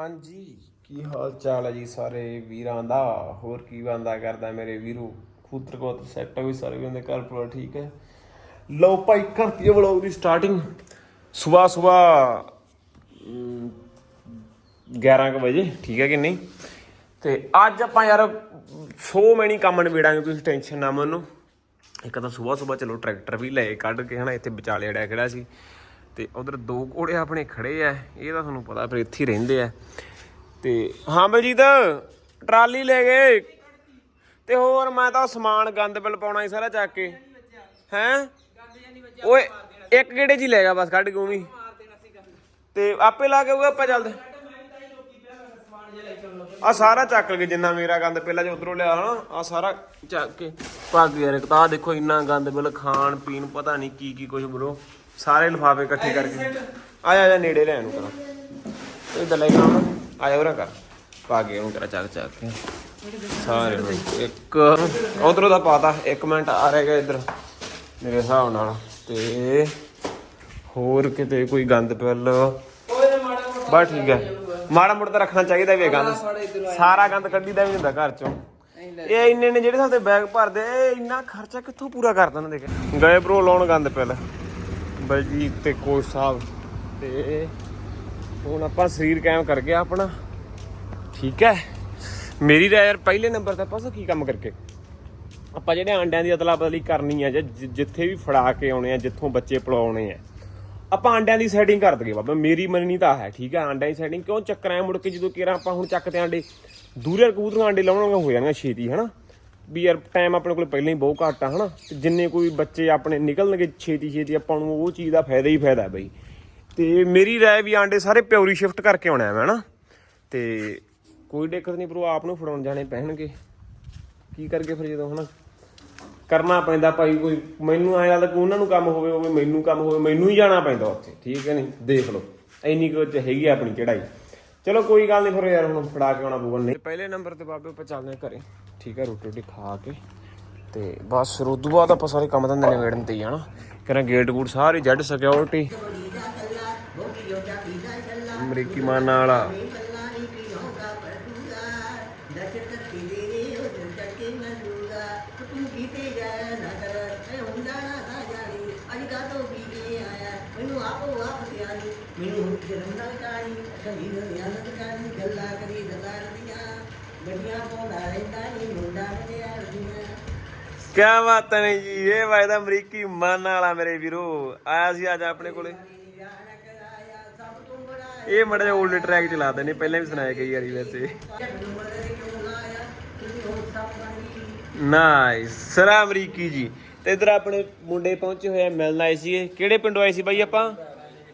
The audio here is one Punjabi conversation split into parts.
ਹਾਂਜੀ, ਕੀ ਹਾਲ ਚਾਲ ਹੈ ਜੀ ਸਾਰੇ ਵੀਰਾਂ ਦਾ? ਹੋਰ ਕੀ ਬੰਦਾ ਕਰਦਾ ਮੇਰੇ ਵੀਰੋ? ਖੂਤਰ ਕੋਤ ਸੈੱਟ ਵੀ ਸਾਰੇ ਵੀਰਾਂ ਦੇ ਘਰ ਪੂਰਾ ਠੀਕ ਹੈ। ਲਓ ਭਾਈ, ਕਰਤੀ ਹੈ ਵਲੌਗ ਦੀ ਸਟਾਰਟਿੰਗ ਸਵੇਰ ਸਵੇਰ 11 ਕੁ ਵਜੇ, ਠੀਕ ਹੈ ਕਿ ਨਹੀਂ? ਤੇ ਅੱਜ ਆਪਾਂ ਯਾਰ ਸੋ ਮੈਨੀ ਕੰਮ ਨਿਬੇੜਾਂਗੇ, ਤੁਸੀਂ ਟੈਨਸ਼ਨ ਨਾ ਮੰਨੋ। ਇੱਕ ਤਾਂ ਸਵੇਰ ਸਵੇਰ ਚਲੋ ਟਰੈਕਟਰ ਵੀ ਲਏ ਕੱਢ ਕੇ ਹਨਾ, ਇੱਥੇ ਵਿਚਾਲੇ ਅੜਿਆ ਕਿਹੜਾ ਸੀ। ਤੇ ਉਧਰ ਦੋ ਘੋੜੇ ਆਪਣੇ ਖੜੇ ਆ, ਇਹ ਤਾਂ ਤੁਹਾਨੂੰ ਪਤਾ ਫਿਰ ਇੱਥੇ ਰਹਿੰਦੇ ਆ। ਤੇ ਹਾਂ ਬਲਜੀਤ, ਟਰਾਲੀ ਲੈ ਗਏ। ਤੇ ਹੋਰ ਮੈਂ ਤਾਂ ਸਮਾਨ ਗੰਦ ਬਿਲ ਪਾਉਣਾ ਸੀ ਸਾਰਾ ਚੱਕ ਕੇ। ਹੈਂ? ਓਏ, ਇੱਕ ਗੇੜੇ ਜੀ ਲੈ ਗਿਆ ਬਸ, ਕੱਢ ਕੇ ਉਵੇਂ ਤੇ ਆਪੇ ਲਾ ਕੇ ਆਊਗਾ ਆਪਾਂ ਚੱਲਦੇ ਆ ਸਾਰਾ ਚੱਕ ਲਗੇ ਜਿੰਨਾ ਮੇਰਾ ਗੰਦ ਪਹਿਲਾਂ ਜੋ ਉਧਰੋਂ ਲਿਆ ਹਨਾ ਆ ਸਾਰਾ ਚੱਕ ਕੇ। ਪੱਗ ਯਾਰ ਇੱਕ ਤਾਂ ਦੇਖੋ ਇੰਨਾ ਗੰਦ ਬਿਲ ਖਾਣ ਪੀਣ ਪਤਾ ਨਹੀਂ ਕੀ ਕੀ ਕੁਝ ਬਰੋ ਸਾਰੇ ਲਿਫਾਫੇ ਇਕੱਠੇ ਕਰਕੇ। ਆ ਜਾ ਆ ਜਾ ਨੇੜੇ ਲੈਣ ਨੂੰ ਕਰਾਂ। ਇਹ ਲੈ ਕੰਮ ਆ ਜਾ ਉਰਾਂ ਕਰ। ਪਾ ਕੇ ਉਹਨੂੰ ਕਰਾ ਚੱਕ ਚੱਕ ਕੇ। ਸਾਰੇ ਨੂੰ ਇੱਕ ਉਧਰੋਂ ਦਾ ਪਾਤਾ ਇੱਕ ਮਿੰਟ ਆ ਰਿਹਾ ਇੱਧਰ ਮੇਰੇ ਹਿਸਾਬ ਨਾਲ। ਤੇ ਹੋਰ ਕਿਤੇ ਕੋਈ ਗੰਦ ਪਿਲ? ਬਸ ਠੀਕ ਹੈ। ਮਾੜਾ ਮੋਟਾ ਤਾਂ ਰੱਖਣਾ ਚਾਹੀਦਾ ਵੀ ਇਹ ਗੰਦ। ਸਾਰਾ ਗੰਦ ਕੱਢੀਦਾ ਵੀ ਹੁੰਦਾ ਘਰ ਚੋਂ। ਇਹ ਇੰਨੇ ਨੇ ਜਿਹੜੇ ਸਾਡੇ ਬੈਗ ਭਰਦੇ ਇਹ ਇੰਨਾ ਖਰਚਾ ਕਿੱਥੋਂ ਪੂਰਾ ਕਰ ਦਿੰਦੇ ਦੇਖ। ਗਏ ਬ్రో ਲਾਉਣ ਗੰਦ ਪਿਲ। ਬਲਜੀਤ ਤੇ ਕੋਚ ਸਾਹਿਬ ਤੇ ਹੁਣ ਆਪਾਂ ਸਰੀਰ ਕਾਇਮ ਕਰ ਗਿਆ ਆਪਣਾ। ਠੀਕ ਹੈ? ਮੇਰੀ ਰਾਏ ਯਾਰ ਪਹਿਲੇ ਨੰਬਰ ਤੇ ਆਪਾਂ ਕੀ ਕੰਮ ਕਰਕੇ? ਆਪਾਂ ਜਿਹੜੇ ਆਂਡਿਆਂ ਦੀ ਅਦਲਾ ਬਦਲੀ ਕਰਨੀ ਆ ਜਾਂ ਜਿੱਥੇ ਵੀ ਫੜਾ ਕੇ ਆਉਣੇ ਆ, ਜਿੱਥੋਂ ਬੱਚੇ ਪਲਾਉਣੇ ਆ, ਆਪਾਂ ਆਂਡਿਆਂ ਦੀ ਸੈਟਿੰਗ ਕਰ ਦਈਏ ਬਾਬਾ। ਮੇਰੀ ਮੰਨਣੀ ਤਾਂ ਹੈ, ਠੀਕ ਹੈ? ਆਂਡਿਆਂ ਦੀ ਸੈਟਿੰਗ ਕਿਉਂ? ਚੱਕਰ ਐ ਮੁੜ ਕੇ ਜਦੋਂ ਕਿਰਾਂ ਆਪਾਂ ਹੁਣ ਚੱਕਦੇ ਆਂਡੇ, ਦੂਰੇ ਕਬੂਤਰਾਂ ਆਂਡੇ ਲਾਉਣਗੇ, ਹੋ ਜਾਣਗੇ ਛੇਤੀ, ਹਨਾ? ਵੀ ਯਾਰ ਟਾਈਮ ਆਪਣੇ ਕੋਲ ਪਹਿਲਾਂ ਹੀ ਬਹੁਤ ਘੱਟ ਆ, ਹਨਾ? ਤੇ ਜਿੰਨੇ ਕੋਈ ਬੱਚੇ ਆਪਣੇ ਨਿਕਲਣਗੇ ਛੇਤੀ ਛੇਤੀ, ਆਪਾਂ ਨੂੰ ਉਹ ਚੀਜ਼ ਦਾ ਫਾਇਦਾ ਹੀ ਫਾਇਦਾ ਬਈ। ਤੇ ਮੇਰੀ ਰਾਏ ਵੀ ਆਂਡੇ ਸਾਰੇ ਪਿਓਰੀ ਸ਼ਿਫਟ ਕਰਕੇ ਆਉਣਾ ਹੈ ਹਨਾ? ਤੇ ਕੋਈ ਦਿੱਕਤ ਨਹੀਂ ਬਰੋ ਆਪ ਨੂੰ ਫੜਾਉਣ ਜਾਣੇ ਪੈਣਗੇ। ਕੀ ਕਰਕੇ ਫਿਰ ਜਦੋਂ ਹੁਣ ਕਰਨਾ ਪੈਂਦਾ ਭਾਈ ਕੋਈ, ਮੈਨੂੰ ਐਂ ਲੱਗਦਾ ਕਿ ਉਹਨਾਂ ਨੂੰ ਕੰਮ ਹੋਵੇ ਹੋਵੇ ਮੈਨੂੰ ਕੰਮ ਹੋਵੇ, ਮੈਨੂੰ ਹੀ ਜਾਣਾ ਪੈਂਦਾ ਉੱਥੇ, ਠੀਕ ਹੈ ਨਹੀਂ? ਦੇਖ ਲਓ, ਇੰਨੀ ਕੁ ਹੈਗੀ ਆ ਆਪਣੀ ਚੜਾਈ ਚਲੋ ਕੋਈ ਗੱਲ ਨਹੀਂ ਫਿਰ ਯਾਰ ਹੁਣ ਫੜਾ ਕੇ ਆਉਣਾ ਪਊਗਾ ਨਹੀਂ ਪਹਿਲੇ ਨੰਬਰ ਤੇ ਬਾਬੇ ਆਪਾਂ ਚੱਲਦੇ ਹਾਂ ਘਰੇ। ਠੀਕ ਆ, ਰੋਟੀ ਰੋਟੀ ਖਾ ਕੇ। ਤੇ ਬਸ ਰੋਦੂ ਬਾਅਦ ਆਪਾਂ ਸਾਰੇ ਕੰਮ ਧੰਦੇ ਨਿਬੇੜਨ ਤੇ ਹੀ ਜਾਣਾ ਕਿਰਾਂ ਗੇਟ ਗੂਟ ਸਾਰੇ ਜੱਡ ਸਿਕਿਉਰਿਟੀ। ਅਮਰੀਕੀ ਮਾਨ ਵਾਲਾ ਕਿਆ ਬਾਤ ਹੈ ਜੀ? ਇਹ ਵਾਇਦਾ ਅਮਰੀਕੀ ਮਾਨ ਵਾਲਾ ਮੇਰੇ ਵੀਰੋ। ਆਇਆ ਸੀ ਅੱਜ ਆਪਣੇ ਕੋਲੇ। ਇਹ ਮੜਾ ਜਿਹਾ 올ਡ ਟਰੈਕ ਚਲਾ ਨੇ ਪਹਿਲਾਂ ਵੀ ਸੁਣਾਇਆ ਕਈ ਵਾਰੀ ਵੈਸੇ। ਨਾਈਸ ਸਰਾ ਅਮਰੀਕੀ ਜੀ। ਤੇ ਇਧਰ ਆਪਣੇ ਮੁੰਡੇ ਪਹੁੰਚੇ ਹੋਏ ਆ, ਮਿਲਣ ਆਏ ਸੀ ਕਿਹੜੇ ਪਿੰਡੋਂ ਆਏ ਸੀ ਬਾਈ ਆਪਾਂ?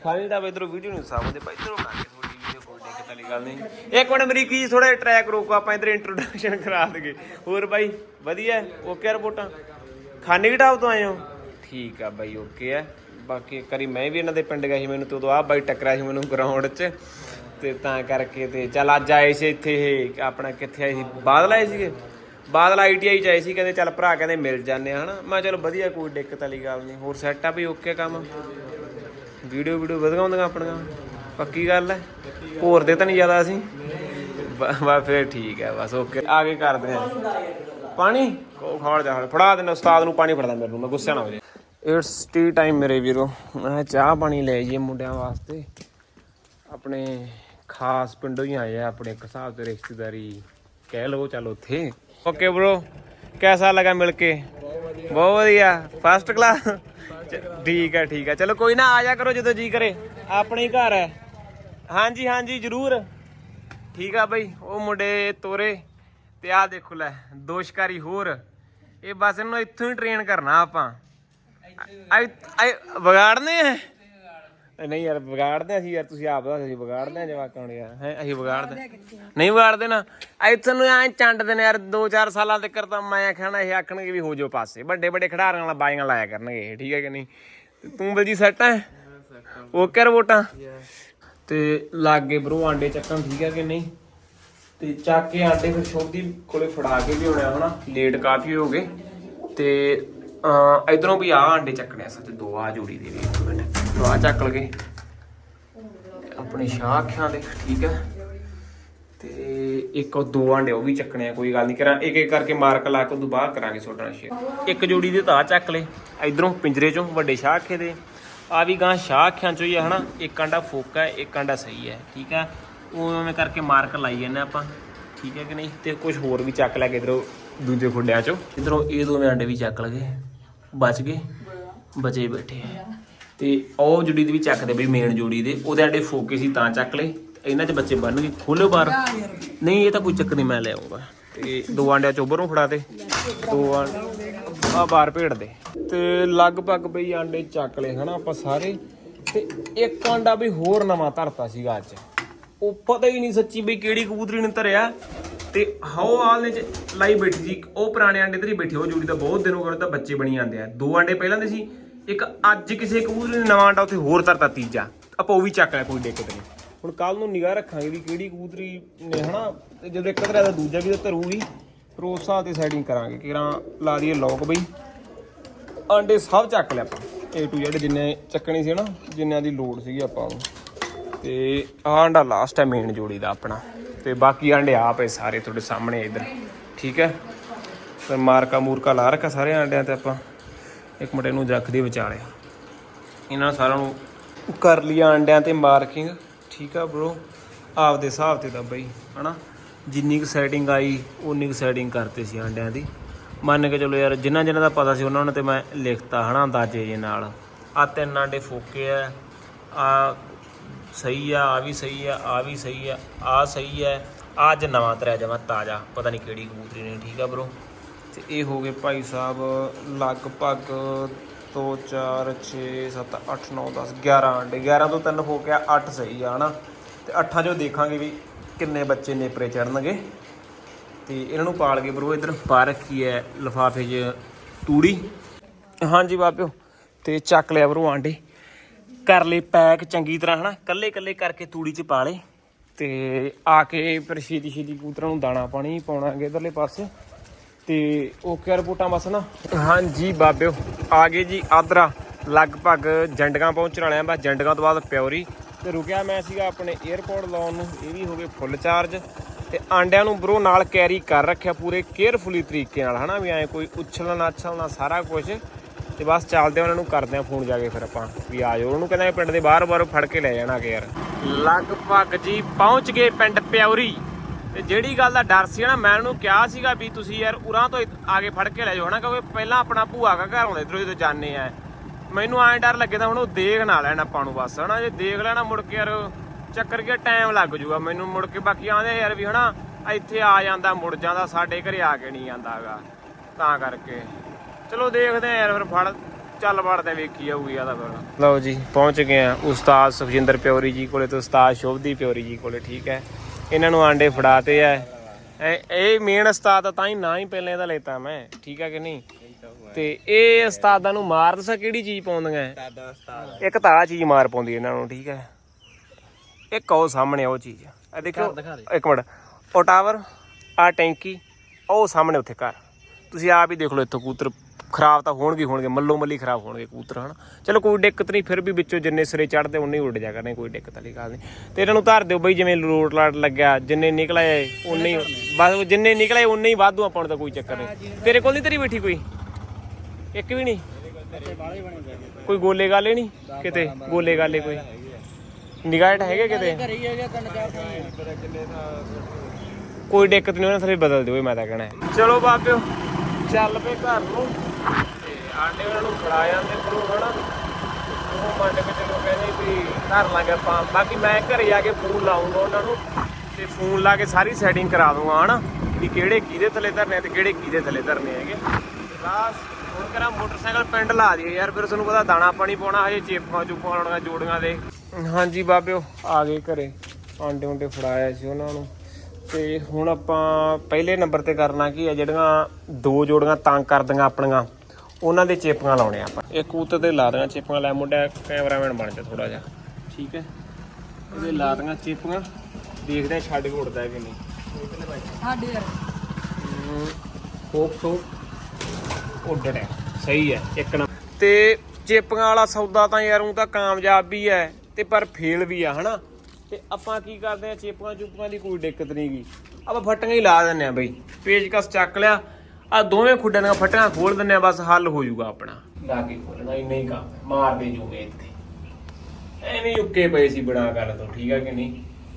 ਖਾਣੀ ਦਾ ਇਧਰੋਂ ਵੀਡੀਓ ਨਹੀਂ ਸਾਹਮਣੇ, ਬਾਈ ਇਧਰੋਂ ਕਰ ਕੇ ਥੋੜੀ ਵੀਡੀਓ ਕੋਈ ਦਿੱਕਤ ਵਾਲੀ ਗੱਲ ਨਹੀਂ। ਇੱਕ ਮਿੰਟ ਅਮਰੀਕੀ ਜੀ ਥੋੜਾ ਟਰੈਕ ਰੋਕੋ, ਆਪਾਂ ਇਧਰ ਇੰਟਰੋਡਕਸ਼ਨ ਕਰਾ ਦਗੇ ਹੋਰ ਬਾਈ, ਵਧੀਆ ਓਕੇ ਰਿਪੋਰਟਾਂ? ਖਾਨੇ ਕੀ ਢਾਬ ਤੋਂ ਆਏ ਹੋ? ਠੀਕ ਆ ਬਾਈ ਓਕੇ ਆ। ਬਾਕੀ ਕਰੀ ਮੈਂ ਵੀ ਇਹਨਾਂ ਦੇ ਪਿੰਡ ਗਿਆ ਸੀ, ਮੈਨੂੰ ਤੇ ਉਦੋਂ ਆ ਬਾਈ ਟੱਕਰਿਆ ਸੀ ਮੈਨੂੰ ਗਰਾਊਂਡ 'ਚ। ਤੇ ਤਾਂ ਕਰਕੇ ਤੇ ਚੱਲ ਅੱਜ ਆਏ ਸੀ ਇੱਥੇ ਇਹ, ਆਪਣਾ ਕਿੱਥੇ ਆਏ ਸੀ? ਬਾਦਲ ਆਏ ਸੀਗੇ? ਬਾਦਲ ਆਈਟੀਆਈ ਚ ਆਏ ਸੀ, ਕਹਿੰਦੇ ਚੱਲ ਭਰਾ ਕਹਿੰਦੇ ਮਿਲ ਜਾਂਦੇ ਆ, ਹਨਾ? ਮੈਂ ਕਿਹਾ ਚਲੋ ਵਧੀਆ, ਕੋਈ ਦਿੱਕਤ ਵਾਲੀ ਗੱਲ ਨਹੀਂ। ਹੋਰ ਸੈਟ ਆ ਵੀ ਓਕੇ ਕੰਮ? ਵੀਡੀਓ ਵੀਡੀਓ ਵਧੀਆ ਹੁੰਦੀਆਂ ਆਪਣੀਆਂ? ਪੱਕੀ ਗੱਲ ਹੈ? ਹੋਰ ਦੇ ਤਾਂ ਨਹੀਂ ਜ਼ਿਆਦਾ ਅਸੀਂ? ਬਸ ਫਿਰ ਠੀਕ ਹੈ, ਬਸ ਓਕੇ। ਆ ਕੇ ਕਰਦੇ ਆ ਪਾਣੀ? ਕੋ ਖਾੜ ਜਾ, ਫੜਾ ਦੇਣਾ ਉਸਤਾਦ ਨੂੰ ਪਾਣੀ ਫੜਦਾ ਮੇਰੇ ਨੂੰ, ਮੈਂ ਗੁੱਸੇ ਨਾ ਹੋ ਜੇ ਇਟਸ ਟੀ ਟਾਈਮ ਮੇਰੇ ਵੀਰੋ। ਮੈਂ ਚਾਹ ਪਾਣੀ ਲੈ ਜੀ ਮੁੰਡਿਆਂ ਵਾਸਤੇ। ਆਪਣੇ ਖਾਸ ਪਿੰਡੋਂ ਹੀ ਆਏ ਆ, ਆਪਣੇ ਇੱਕ ਹਿਸਾਬ ਤੇ ਰਿਸ਼ਤੇਦਾਰੀ ਕਹਿ ਲਓ, ਚੱਲ ਉੱਥੇ। ਓਕੇ ਬ్రో ਕੈਸਾ ਲਗਾ ਮਿਲ ਕੇ? ਬਹੁਤ ਵਧੀਆ ਫਸਟ ਕਲਾਸ ਠੀਕ ਹੈ ਠੀਕ ਹੈ। ਚਲੋ ਕੋਈ ਨਾ, ਆ ਜਾ ਕਰੋ ਜਦੋਂ ਜੀ ਕਰੇ। ਆਪਣੇ ਹੀ ਘਰ ਹੈ। ਹਾਂਜੀ ਹਾਂਜੀ ਜ਼ਰੂਰ। ਠੀਕ ਆ ਬਈ ਉਹ ਮੁੰਡੇ ਤੋਰੇ ਤੇ ਆ ਦੇਖੋ ਲੈ ਦੋ ਸ਼ਿਕਾਰੀ ਹੋਰ। ਇਹ ਬਸ ਇਹਨੂੰ ਇੱਥੋਂ ਹੀ ਟ੍ਰੇਨ ਕਰਨਾ ਆਪਾਂ। ਆਈ ਵਿਗਾੜਨੇ ਆ? ਨਹੀਂ ਯਾਰ ਵਿਗਾੜਦੇ ਅਸੀਂ ਯਾਰ ਤੁਸੀਂ ਆਪ ਦੱਸ ਅਸੀਂ ਵਿਗਾੜਦੇ ਆ ਜਵਾਕਾਂ ਨੂੰ ਯਾਰ ਹੈ ਅਸੀਂ ਵਿਗਾੜਦੇ ਨਹੀਂ ਵਿਗਾੜਦੇ ਨਾ ਇੱਥੇ ਨੂੰ ਐ ਚੰਡਦੇ ਨੇ ਯਾਰ 2-4 ਸਾਲਾਂ ਤੱਕ ਤਾਂ ਮੈਂ ਆਖਣਾ ਇਹ ਆਖਣਗੇ ਵੀ ਹੋ ਜਾਓ ਪਾਸੇ। ਵੱਡੇ ਵੱਡੇ ਖਿਡਾਰੀਆਂ ਵਾਲਾ ਬਾਈਆਂ ਲਾਇਆ ਕਰਨਗੇ ਠੀਕ ਹੈ ਕਿ ਨਹੀਂ? ਤੇ ਬਲਜੀ ਸੈੱਟ ਹੈ ਓਕੇ ਰਿਪੋਰਟਾਂ ਤੇ ਲਾਗੇ ਬਰੋ ਆਂਡੇ ਚੱਕਣ ਠੀਕ ਹੈ ਕਿ ਨਹੀਂ? ਤੇ ਚੱਕ ਕੇ ਆਂਡੇ ਫਿਰ ਸ਼ੋਭਦੀ ਕੋਲੇ ਫੜਾ ਕੇ ਵੀ ਹੋਣਾ ਹਨਾ, ਲੇਟ ਕਾਫੀ ਹੋ ਗਏ। ਤੇ ਅ ਇਧਰੋਂ ਵੀ ਆ ਆਂਡੇ ਚੱਕਣੇ ਆ ਸੱਚ, ਦੋ ਆ ਜੋੜੀ ਦੇ ਵੀ, ਇੱਕ ਮਿੰਟ। ਆ ਚੱਕ ਲਗੇ। ਆਪਣੇ ਸ਼ਾਹ ਅੱਖਾਂ ਦੇ, ਠੀਕ ਹੈ ਇੱਕ ਉਹ ਦੋ ਆਂਡੇ ਉਹ ਵੀ ਚੱਕਣੇ ਆ, ਕੋਈ ਗੱਲ ਨਹੀਂ ਕਰਾਂ, ਇੱਕ ਇੱਕ ਕਰਕੇ ਮਾਰਕ ਲਾ ਕੇ ਉਦੋਂ ਬਾਅਦ ਕਰਾਂਗੇ ਛੋਟਾ ਸ਼ੇਅਰ ਇੱਕ ਜੋੜੀ ਦੇ ਤਾਂ ਚੱਕ ਲੈ ਇਧਰੋਂ ਪਿੰਜਰੇ ਚੋਂ ਵੱਡੇ ਸ਼ਾਹ ਅੱਖੇ ਦੇ। ਆ ਵੀ ਗਾਂ ਸ਼ਾਹ ਅੱਖਾਂ ਚੋਂ ਹੀ ਆ, ਹਨਾ? ਇੱਕ ਆਂਡਾ ਫੋਕਾ ਹੈ, ਇੱਕ ਆਂਡਾ ਸਹੀ ਹੈ, ਠੀਕ ਹੈ? ਉਵੇਂ ਕਰਕੇ ਮਾਰਕ ਲਾਈ ਜਾਂਦੇ ਆਪਾਂ, ਠੀਕ ਹੈ ਕਿ ਨਹੀਂ? ਤੇ ਕੁਝ ਹੋਰ ਵੀ ਚੱਕ ਲੈ ਕੇ ਇਧਰੋਂ ਦੂਜੇ ਖੁੱਡਿਆਂ ਚੋਂ। ਇਧਰੋਂ ਇਹ ਦੋਵੇਂ ਆਂਡੇ ਵੀ ਚੱਕ ਲਗੇ, ਬਚ ਗਏ, ਬਚੇ ਬੈਠੇ ਆ। ਤੇ ਉਹ ਜੁੜੀ ਦੇ ਵੀ ਚੱਕਦੇ ਬਈ ਮੇਨ ਜੋੜੀ ਦੇ, ਉਹਦੇ ਆਂਡੇ ਫੋਕੇ ਸੀ ਤਾਂ ਚੱਕ ਲਏ, ਇਹਨਾਂ 'ਚ ਬੱਚੇ ਬਣਨਗੇ। ਖੋਲੋ ਬਾਹਰ। ਨਹੀਂ, ਇਹ ਤਾਂ ਕੋਈ ਚੱਕਰ ਨਹੀਂ, ਮੈਂ ਲੈ ਆਉਂਗਾ ਤੇ ਦੋ ਆਂਡਿਆਂ 'ਚੋਂ ਉੱਭਰੋਂ ਫੜਾ ਤੇ ਦੋ ਆਂਡੇ ਆ ਬਾਹਰ ਭੇੜ ਦੇ। ਤੇ ਲਗਭਗ ਬਈ ਆਂਡੇ ਚੱਕ ਲਏ, ਹਨਾ, ਆਪਾਂ ਸਾਰੇ। ਤੇ ਇੱਕ ਆਂਡਾ ਵੀ ਹੋਰ ਨਵਾਂ ਧਰਤਾ ਸੀਗਾ ਅੱਜ। ਉਹ ਪਤਾ ਹੀ ਨਹੀਂ ਸੱਚੀ ਬਈ ਕਿਹੜੀ ਕਬੂਤਰੀ ਨੇ ਧਰਿਆ। ਤੇ ਹਾਓ ਆਲ ਨੇ ਚ ਲਾਈ ਬੈਠੀ ਸੀ। ਉਹ ਪੁਰਾਣੇ ਆਂਡੇ ਤੇ ਹੀ ਬੈਠੇ ਉਹ ਜੁੜੀ ਦਾ ਬਹੁਤ ਦਿਨ ਹੋ ਗਏ ਤਾਂ ਬੱਚੇ ਬਣੀ ਜਾਂਦੇ ਆ। ਦੋ ਆਂਡੇ ਪਹਿਲਾਂ ਦੇ ਸੀ, ਇੱਕ ਅੱਜ ਕਿਸੇ ਕਬੂਤਰੀ ਨੇ ਨਵਾਂ ਆਂਡਾ ਉੱਥੇ ਹੋਰ ਧਰਤਾ ਤੀਜਾ। ਆਪਾਂ ਉਹ ਵੀ ਚੱਕ ਲਿਆ, ਕੋਈ ਦਿੱਕਤ ਨਹੀਂ। ਹੁਣ ਕੱਲ ਨੂੰ ਨਿਗਾਹ ਰੱਖਾਂਗੇ ਵੀ ਕਿਹੜੀ ਕਬੂਤਰੀ ਨੇ, ਹਨਾ, ਤੇ ਜਦੋਂ ਇੱਕ ਧਰਿਆ ਤਾਂ ਦੂਜਾ ਵੀ ਤਾਂ ਧਰੂਗੀ। ਫਿਰ ਹਿਸਾਬ ਤੇ ਸੈਟਿੰਗ ਕਰਾਂਗੇ। ਕਿਰਾਂ ਲਾ ਦਈਏ ਲੋਕ ਬਈ। ਆਂਡੇ ਸਭ ਚੱਕ ਲਿਆ ਆਪਾਂ। A to Z ਜਿੰਨੇ ਚੱਕਣੇ ਸੀ ਨਾ, ਜਿੰਨਿਆਂ ਦੀ ਲੋੜ ਸੀਗੀ ਆਪਾਂ ਨੂੰ। ਤੇ ਆਹ ਆਂਡਾ ਲਾਸਟ ਹੈ ਮੇਨ ਜੋੜੀ ਦਾ ਆਪਣਾ। ਤੇ ਬਾਕੀ ਆਂਡੇ ਆਪ ਪਏ ਸਾਰੇ ਤੁਹਾਡੇ ਸਾਹਮਣੇ ਇੱਧਰ। ਠੀਕ ਹੈ? ਫਿਰ ਮਾਰਕਾ ਮੂਰਕਾ ਲਾ ਰੱਖਾ ਸਾਰੇ ਆਂਡਿਆਂ ਤੇ ਆਪਾਂ। ਇੱਕ ਮਿੰਟ ਇਹਨੂੰ ਰੱਖ ਦੀ ਵਿਚਾਲੇ। ਇਹਨਾਂ ਸਾਰਿਆਂ ਨੂੰ ਕਰ ਲਿਆ ਆਂਡਿਆਂ ਤੇ ਮਾਰਕਿੰਗ ਠੀਕ ਆ ਬ్రో ਆਪਦੇ ਹਿਸਾਬ ਤੇ ਤਾਂ ਬਈ, ਹਨਾ? ਜਿੰਨੀ ਕੁ ਸੈਟਿੰਗ ਆਈ ਉਨੀ ਕੁ ਸੈਟਿੰਗ ਕਰਤੇ ਸੀ ਆਂਡਿਆਂ ਦੀ। ਮੰਨ ਕੇ ਚਲੋ ਯਾਰ ਜਿਨ੍ਹਾਂ ਜਿਨ੍ਹਾਂ ਦਾ ਪਤਾ ਸੀ ਉਹਨਾਂ ਨੇ ਤੇ ਮੈਂ ਲਿਖਤਾ ਹਨਾ ਅੰਦਾਜ਼ੇ ਜੇ ਨਾਲ। ਆ ਤਿੰਨ ਆਂਡੇ ਫੋਕੇ ਆ ਆ ਸਹੀ ਆ ਆ ਵੀ ਸਹੀ ਆ ਆ ਵੀ ਸਹੀ ਆ ਆ ਸਹੀ ਹੈ ਆ ਅੱਜ ਨਵਾਂ ਤਰਿਆ ਜਮਾ ਤਾਜ਼ਾ, ਪਤਾ ਨਹੀਂ ਕਿਹੜੀ ਕਬੂਤਰੀ ਨੇ, ਠੀਕ ਆ ਬ్రో ਤੇ ਇਹ ਹੋ ਗਏ ਭਾਈ ਸਾਹਿਬ ਲਗਭਗ 2 4 6 7 8 9 10 11 ਅੰਡੇ 11 ਤੋਂ ਤਿੰਨ ਹੋ ਗਿਆ 8 ਸਹੀ ਆ ਹਨਾ। ਤੇ 8 ਚੋਂ ਦੇਖਾਂਗੇ ਵੀ ਕਿੰਨੇ ਬੱਚੇ ਨੇਪਰੇ ਚੜਨਗੇ? ਤੇ ਇਹਨਾਂ ਨੂੰ ਪਾਲ ਕੇ ਬਰੋ ਇਧਰ ਪਾ ਰੱਖੀ ਹੈ ਲਫਾਫੇ 'ਚ ਤੂੜੀ। ਹਾਂਜੀ ਬਾਬਿਓ, ਤੇ ਚੱਕ ਲਿਆ ਬਰੋ ਆਂਡੇ। ਕਰ ਲਏ ਪੈਕ ਚੰਗੀ ਤਰ੍ਹਾਂ, ਹਨਾ? ਕੱਲੇ ਕੱਲੇ ਕਰਕੇ ਤੂੜੀ 'ਚ ਪਾ ਲਏ। ਤੇ ਆ ਕੇ ਫਿਰ ਛੇਤੀ ਛੇਤੀ ਕੂਤਰਾਂ ਨੂੰ ਦਾਣਾ ਪਾਣੀ ਪਾਉਣਾਗੇ ਇਧਰਲੇ ਪਾਸੇ। ਤੇ ਓਕੇ ਰਿਪੋਰਟਾਂ ਬਸ ਨਾ ਹਾਂਜੀ ਬਾਬਿਓ, ਆ ਗਏ ਜੀ ਆਦਰਾ। ਲਗਭਗ ਜੰਡਗਾ ਪਹੁੰਚਣ ਵਾਲਿਆਂ ਆ, ਬਸ ਜੰਡਗਾ ਤੋਂ ਬਾਅਦ ਪਿਉਰੀ ਤੇ ਰੁਕਿਆ ਮੈਂ ਸੀਗਾ ਆਪਣੇ 에어ਪੋਰਟ ਲਾਉਣ ਨੂੰ, ਇਹ ਵੀ ਹੋ ਗਏ ਫੁੱਲ ਚਾਰਜ ਤੇ ਆਂਡਿਆਂ ਨੂੰ ਬਰੋ ਨਾਲ ਕੈਰੀ ਕਰ ਰੱਖਿਆ ਪੂਰੇ ਕੇਅਰਫੁਲੀ ਤਰੀਕੇ ਨਾਲ, ਹਨਾ ਵੀ ਐ ਕੋਈ ਉਛਲਣਾ ਅੱਛਲਣਾ ਸਾਰਾ ਕੁਝ ਤੇ ਬਸ ਚੱਲਦੇ ਉਹਨਾਂ ਨੂੰ ਕਰਦੇ ਆ ਫੋਨ ਜਾ ਕੇ ਫਿਰ ਆਪਾਂ ਵੀ ਆ ਜਾਓ। ਉਹਨੂੰ ਕਹਿੰਦਾ ਪਿੰਡ ਦੇ ਬਾਹਰ-ਬਾਹਰ ਫੜ ਕੇ ਲੈ ਜਾਣਾ ਕਿ ਯਾਰ। ਲਗਭਗ ਜੀ ਪਹੁੰਚ ਗਏ ਪਿੰਡ ਪਿਉਰੀ ਤੇ ਜਿਹੜੀ ਗੱਲ ਦਾ ਡਰ ਸੀ ਨਾ, ਮੈਂ ਉਹਨੂੰ ਕਿਹਾ ਸੀਗਾ ਵੀ ਤੁਸੀਂ ਯਾਰ ਉਰਾਂ ਤੋਂ ਆ ਕੇ ਫੜ ਕੇ ਲੈ ਜਾਓ, ਹਨਾ, ਕਿਉਂਕਿ ਪਹਿਲਾਂ ਆਪਣਾ ਭੂਆ ਦਾ ਘਰ ਆਉਂਦਾ, ਇਧਰੋਂ ਜਦੋਂ ਜਾਂਦੇ ਆ। ਮੈਨੂੰ ਐਂ ਡਰ ਲੱਗੇ ਤਾਂ ਹੁਣ ਉਹ ਦੇਖ ਨਾ ਲੈਣ ਆਪਾਂ ਨੂੰ ਬਸ, ਹਨਾ? ਜੇ ਦੇਖ ਲੈਣਾ ਮੁੜ ਕੇ ਯਾਰ, ਚੱਕਰ ਕੇ ਟਾਈਮ ਲੱਗ ਜੂਗਾ ਮੈਨੂੰ, ਮੁੜ ਕੇ ਬਾਕੀ ਆਂਦੇ ਯਾਰ ਵੀ ਹਨਾ, ਇੱਥੇ ਆ ਜਾਂਦਾ, ਮੁੜ ਜਾਂਦਾ, ਸਾਡੇ ਘਰੇ ਆ ਕੇ ਨਹੀਂ ਜਾਂਦਾਗਾ, ਤਾਂ ਕਰਕੇ। ਚਲੋ ਦੇਖਦੇ ਆ ਯਾਰ ਫਿਰ ਫੜ, ਚੱਲ ਵੜਦੇ ਵੇਖੀ ਆਊਗੀ ਆ ਤਾਂ ਫਿਰ। ਲਓ ਜੀ, ਪਹੁੰਚ ਗਏ ਆ ਉਸਤਾਦ ਸੁਖਜਿੰਦਰ ਪਿਓਰੀ ਜੀ ਕੋਲੇ ਤੇ ਉਸਤਾਦ ਸ਼ੋਭਦੀ ਪਿਓਰੀ ਜੀ ਕੋਲੇ, ਠੀਕ ਹੈ? ਇਹਨਾਂ ਨੂੰ ਆਂਡੇ ਫੜਾਤੇ ਆ। ਇਹ- ਇਹ ਮੇਨ ਉਸਤਾਦ ਆ, ਤਾਂ ਹੀ ਨਾ ਹੀ ਪਹਿਲੇ ਦਾ ਲੈਤਾ ਮੈਂ, ਠੀਕ ਹੈ ਕਿ ਨਹੀਂ? ਤੇ ਇਹ ਉਸਤਾਦਾਂ ਨੂੰ ਮਾਰ ਦੱਸਾਂ ਕਿਹੜੀ ਚੀਜ਼ ਪਾਉਂਦੀਆਂ ਇੱਕ ਤਾਂ ਆ ਚੀਜ਼ ਮਾਰ ਪਾਉਂਦੀ ਇਹਨਾਂ ਨੂੰ ਠੀਕ ਹੈ। ਇੱਕ ਉਹ ਸਾਹਮਣੇ ਉਹ ਚੀਜ਼। ਆ ਦੇਖੋ ਇੱਕ ਮਿੰਟ। ਉਹ ਟਾਵਰ ਆ ਟੈਂਕੀ ਉਹ ਸਾਹਮਣੇ ਉੱਥੇ ਘਰ। ਤੁਸੀਂ ਆਪ ਹੀ ਦੇਖ ਲਓ ਇੱਥੋਂ ਕਬੂਤਰ ਖਰਾਬ ਤਾਂ ਹੋਣਗੇ ਹੀ ਹੋਣਗੇ ਮੱਲੋ ਮੱਲੀ ਖਰਾਬ ਹੋਣਗੇ ਕਬੂਤਰ ਹਨਾ। ਚਲੋ ਕੋਈ ਦਿੱਕਤ ਨਹੀਂ ਫਿਰ ਵੀ ਵਿੱਚੋਂ ਜਿੰਨੇ ਸਿਰੇ ਚੜਦੇ ਉਨੇ ਹੀ ਉੱਡ ਜਾ ਕਰਨੇ ਕੋਈ ਦਿੱਕਤ ਵਾਲੀ ਗੱਲ ਨਹੀਂ। ਤੇ ਇਹਨਾਂ ਨੂੰ ਧਰ ਦਿਓ ਬਈ ਜਿਵੇਂ ਲੋਟ ਲਾਟ ਲੱਗਿਆ ਜਿੰਨੇ ਨਿਕਲ ਉਨੇ ਹੀ ਬਸ ਉਹ ਜਿੰਨੇ ਨਿਕਲ ਉਨੇ ਹੀ ਵਾਧੂ ਆਪਾਂ ਨੂੰ ਤਾਂ ਕੋਈ ਚੱਕਰ ਨਹੀਂ। ਤੇਰੇ ਕੋਲ ਨਹੀਂ ਤੇਰੀ ਬੈਠੀ ਕੋਈ? ਇੱਕ ਵੀ ਨਹੀਂ? ਕੋਈ ਗੋਲੇ ਗਾਲੇ ਨਹੀਂ ਕਿਤੇ? ਗੋਲੇ ਗਾਲੇ ਕੋਈ? ਨਿਗਾਹਟ ਹੈਗੇ ਕਿਤੇ? ਕੋਈ ਦਿੱਕਤ ਨਹੀਂ ਉਹਨਾਂ ਥਲੇ ਬਦਲ ਦਿਓ ਮੈਂ ਤਾਂ ਕਹਿਣਾ ਚਲੋ ਬਾਬਿਓ ਚੱਲ ਪਏ ਘਰ ਨੂੰ। ਤੇ ਆਂਡੇ ਉਹਨਾਂ ਨੂੰ ਫੜਾ ਜਾਂਦੇ ਗੁਰੂ ਹਨਾ? ਉਹ ਮੰਨ ਕੇ ਚਲੋ ਕਹਿੰਦੇ ਵੀ ਘਰ ਲਾਂਗੇ ਆਪਾਂ ਬਾਕੀ ਮੈਂ ਘਰੇ ਆ ਕੇ ਫੋਨ ਲਾਉਂਗਾ ਉਹਨਾਂ ਨੂੰ। ਤੇ ਫੋਨ ਲਾ ਕੇ ਸਾਰੀ ਸੈਟਿੰਗ ਕਰਾ ਦੂੰਗਾ ਹਨਾ? ਵੀ ਕਿਹੜੇ ਕਿਹਦੇ ਥੱਲੇ ਧਰਨੇ ਤੇ ਕਿਹੜੇ ਕਿਹਦੇ ਥੱਲੇ ਧਰਨੇ ਹੈਗੇ। ਬਸ ਹੁਣ ਕਰਾਂ ਮੋਟਰਸਾਈਕਲ ਪਿੰਡ ਲਾ ਦਈਏ ਯਾਰ ਫਿਰ ਤੁਹਾਨੂੰ ਪਤਾ ਦਾਣਾ ਪਾਣੀ ਪਾਉਣਾ ਹਜੇ ਚੇਪਾਂ ਚੂਪਾਂ ਲਾਉਣੀਆਂ ਜੋੜੀਆਂ ਦੇ। ਹਾਂਜੀ ਬਾਬਿਓ ਆ ਗਏ ਘਰੇ। ਆਂਡੇ ਉਂਡੇ ਫੜਾਇਆ ਸੀ ਉਹਨਾਂ ਨੂੰ। ਤੇ ਹੁਣ ਆਪਾਂ ਪਹਿਲੇ ਨੰਬਰ ਤੇ ਕਰਨਾ ਕੀ ਆ ਜਿਹੜੀਆਂ ਦੋ ਜੋੜੀਆਂ ਤੰਗ ਕਰਦੀਆਂ ਆਪਣੀਆਂ ਉਹਨਾਂ ਦੇ ਚੇਪੀਆਂ ਲਾਉਣੇ ਆਪਾਂ। ਇਹ ਕੂਤ ਤੇ ਲਾ ਦੇਣਾ ਚੇਪੀਆਂ ਲੈ ਮੁੰਡਾ ਕੈਮਰਾਮੈਨ ਬਣ ਜਾ ਥੋੜਾ ਜਿਹਾ। ਠੀਕ ਹੈ? ਇਹਦੇ ਲਾ ਦੇਣਾ ਚੇਪੀਆਂ ਦੇਖਦੇ ਛੱਡ ਹੈ ਕਿ ਨਹੀਂ। ਸਾਡੇ ਯਾਰ ਹੋਪ ਸੋ ਉੱਡ ਰਿਹਾ। ਸਹੀ ਹੈ ਇੱਕ ਨੰਬਰ। ਤੇ ਚੇਪੀਆਂ ਵਾਲਾ ਸੌਦਾ ਤਾਂ ਯਾਰ ਉਹ ਤਾਂ ਕਾਮਯਾਬ ਵੀ ਹੈ ਤੇ ਪਰ ਫੇਲ ਵੀ ਆ ਹਨਾ? ਤੇ ਆਪਾਂ ਕੀ ਕਰਦੇ ਆ ਚੇਪਾਂ ਚੁੱਪਾਂ ਦੀ ਕੋਈ ਦਿੱਕਤ ਨਹੀਂ ਗੀ। ਆਪਾਂ ਫੱਟੀਆਂ ਹੀ ਲਾ ਦਿੰਨੇ ਆ ਬਈ। ਪੇਚਕਸ ਚੱਕ ਲਿਆ ਆ ਦੋਵੇਂ ਖੁੱਡਾਂ ਦੀਆਂ ਫੱਟੀਆਂ ਖੋਲ ਦਿੰਨੇ ਆ ਬਸ ਹੱਲ ਹੋ ਜਾਊਗਾ ਆਪਣਾ। ਲਾ ਕੇ ਖੋਲਣਾ ਇੰਨਾ ਹੀ ਕੰਮ ਹੈ ਮਾਰ ਦੇ ਜੂਗੇ ਇੱਥੇ। ਐਵੇਂ ਹੀ ਉੱਕੇ ਪਏ ਸੀ ਬਣਾ ਗੱਲ ਤੋਂ ਠੀਕ ਆ ਕਿ ਨਹੀਂ?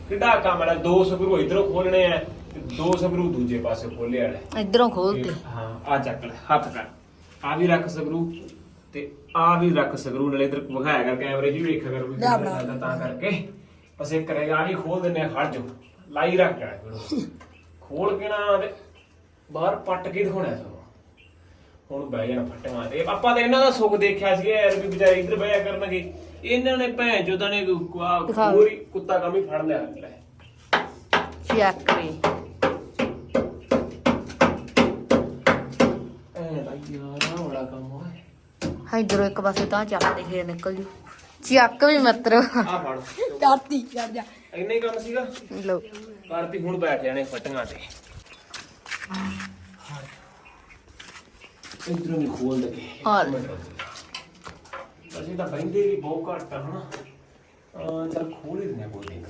ਕਿੱਡਾ ਕੰਮ ਹੈ ਦੋ ਸਕਰੂ ਇਧਰੋਂ ਖੋਲਣੇ ਆ ਤੇ ਦੋ ਸਕਰੂ ਦੂਜੇ ਪਾਸੇ ਖੋਲੇ ਵਾਲੇ ਇਧਰੋਂ ਖੋਲਤੇ ਹਾਂ ਆ ਚੱਕ ਲੈ ਹੱਥ ਕਰ। ਆ ਵੀ ਰੱਖ ਸਕਰੂ ਤੇ ਆ ਵੀ ਰੱਖ ਸਕਰੂ ਨਾਲੇ ਇਧਰ ਵਿਖਾਇਆ ਕਰ ਕੈਮਰੇ 'ਚ ਵੀ ਵੇਖਿਆ ਕਰ ਵੀ ਬਣਾ। ਕਿੱਦਾਂ ਤਾਂ ਕਰਕੇ। ਬਸ ਇੱਕ ਕਰੇਗਾ ਆ ਵੀ ਖੋਲ ਦਿੰਨੇ ਖੜ ਜੋ ਲਾਈ ਰੱਖ ਕਰ ਫਿਰ ਖੋਲ ਕੇ ਨਾ ਤੇ ਬਾਹਰ ਪੱਟ ਕੇ ਦਿਖਾਉਣਾ ਸਭ ਹੁਣ ਬਹਿ ਜਾਣਾ ਫੱਟੀਆਂ ਤੇ। ਆਪਾਂ ਤਾਂ ਇਹਨਾਂ ਦਾ ਸੁੱਖ ਦੇਖਿਆ ਸੀ ਯਾਰ ਵੀ ਵਿਚਾਰੇ ਇੱਧਰ ਬਹਿਆ ਕਰਨਗੇ। ਇਹਨਾਂ ਨੇ ਭੈਣ ਚੋਦਾਂ ਨੇ ਦਿਖਾ। ਕੋਈ ਕੁੱਤਾ ਕੰਮ ਹੀ ਫੜ ਲਿਆ। ਲੈ ਚੈੱਕ ਵੀ ਐ ਤਾਂ ਬੜਾ ਕੰਮ ਹੋਇਆ ਇਧਰੋਂ ਇੱਕ ਪਾਸੇ ਤਾਂ ਚੱਕਦੇ ਫੇਰ ਨਿਕਲ ਜੂ। ਚੱਕ ਵੀ ਮਤਰ। ਆ ਫੜ। ਚਾਤੀ ਚੜ ਜਾ। ਇੰਨਾ ਹੀ ਕੰਮ ਸੀਗਾ? ਲੋ ਕਰਤੀ ਹੁਣ ਬੈਠ ਜਾਣੇ ਫਟੀਆਂ ਤੇ। ਇਧਰੋਂ ਨਹੀਂ ਖੋਲ ਦਗੇ ਹਾਲ। ਅਸੀਂ ਤਾਂ ਬੈਂਦੇ ਵੀ ਬਹੁਤ ਘੱਟ ਆ ਹਨਾ? ਆ ਚਲ ਖੋਲ ਹੀ ਦਿੰਦੇ ਬੋਲੇ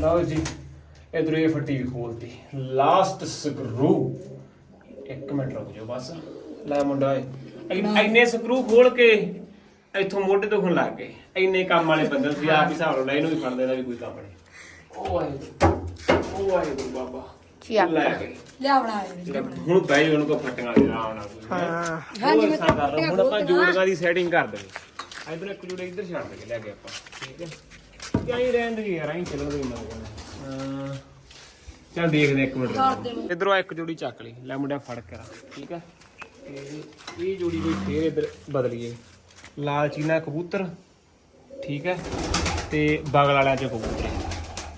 ਲਓ ਜੀ ਇਧਰੋਂ ਇਹ ਫੱਟੀ ਵੀ ਖੋਲਤੀ। ਲਾਸਟ ਸਕਰੂ ਇੱਕ ਮਿੰਟ ਰੁਕ ਜਾਓ ਬਸ। ਲੈ ਮੁੰਡਾ ਏ। ਇੰਨ- ਇੰਨੇ ਸਕਰੂ ਖੋਲ ਕੇ ਇੱਥੋਂ ਮੋਢੇ ਤੋਂ ਖੁਣ ਲੱਗ ਗਏ। ਇੰਨੇ ਕੰਮ ਵਾਲੇ ਬੰਦੇ ਸੀ ਆਪ ਹੀ ਹਿਸਾਬ ਨਾਲ ਇਹਨੂੰ ਵੀ ਫੜ ਦੇਣਾ ਵੀ ਕੋਈ ਕੰਮ ਨਹੀਂ। ਉਹ ਆਏ ਉਹ ਆਏ ਗੁਰੂ ਬਾਬਾ। ਚੱਕ। ਲੈ। ਗਏ ਲਿਆ ਬਣਾ ਲੈ ਹੁਣ ਬਹਿ ਜਾ ਉਹਨੂੰ ਕੋ ਫਟੀਆਂ ਦੇ ਆਰਾਮ ਨਾਲ ਕੋਈ ਹੈਂ। ਹਾਂ ਉਹ ਹਿੱਸਾ ਕਰ ਲਓ ਹੁਣ ਆਪਾਂ ਜੋੜਾਂ ਦੀ ਸੈਟਿੰਗ ਕਰ ਦੇਣੀ। ਇਧਰ ਇੱਕ ਜੋੜੇ ਇੱਧਰ ਛੱਡ ਦੇ ਲੈ ਗਏ ਆਪਾਂ। ਠੀਕ ਹੈ। ਕਿਆ ਹੀ ਰਹਿਣ ਦੇ ਯਾਰ ਐਂ ਚੱਲਣ ਦੇ ਮਨ ਚੱਲ ਦੇਖਦੇ ਇੱਕ ਮਿੰਟ। ਇਧਰੋਂ ਇੱਕ ਜੋੜੀ ਚੱਕ ਲਈ। ਲੈ ਮੁੰਡਿਆ ਫੜ ਕੇ ਰੱਖ। ਠੀਕ ਹੈ। ਤੇ ਇਹ ਜੋੜੀ ਕੋਈ ਫੇਰ ਇੱਧਰ ਬਦਲੀਏ। ਲਾਲ ਚੀਨਾ ਕਬੂਤਰ, ਠੀਕ ਹੈ? ਤੇ ਬਗਲ ਵਾਲਿਆਂ ਚ ਕਬੂਤਰ।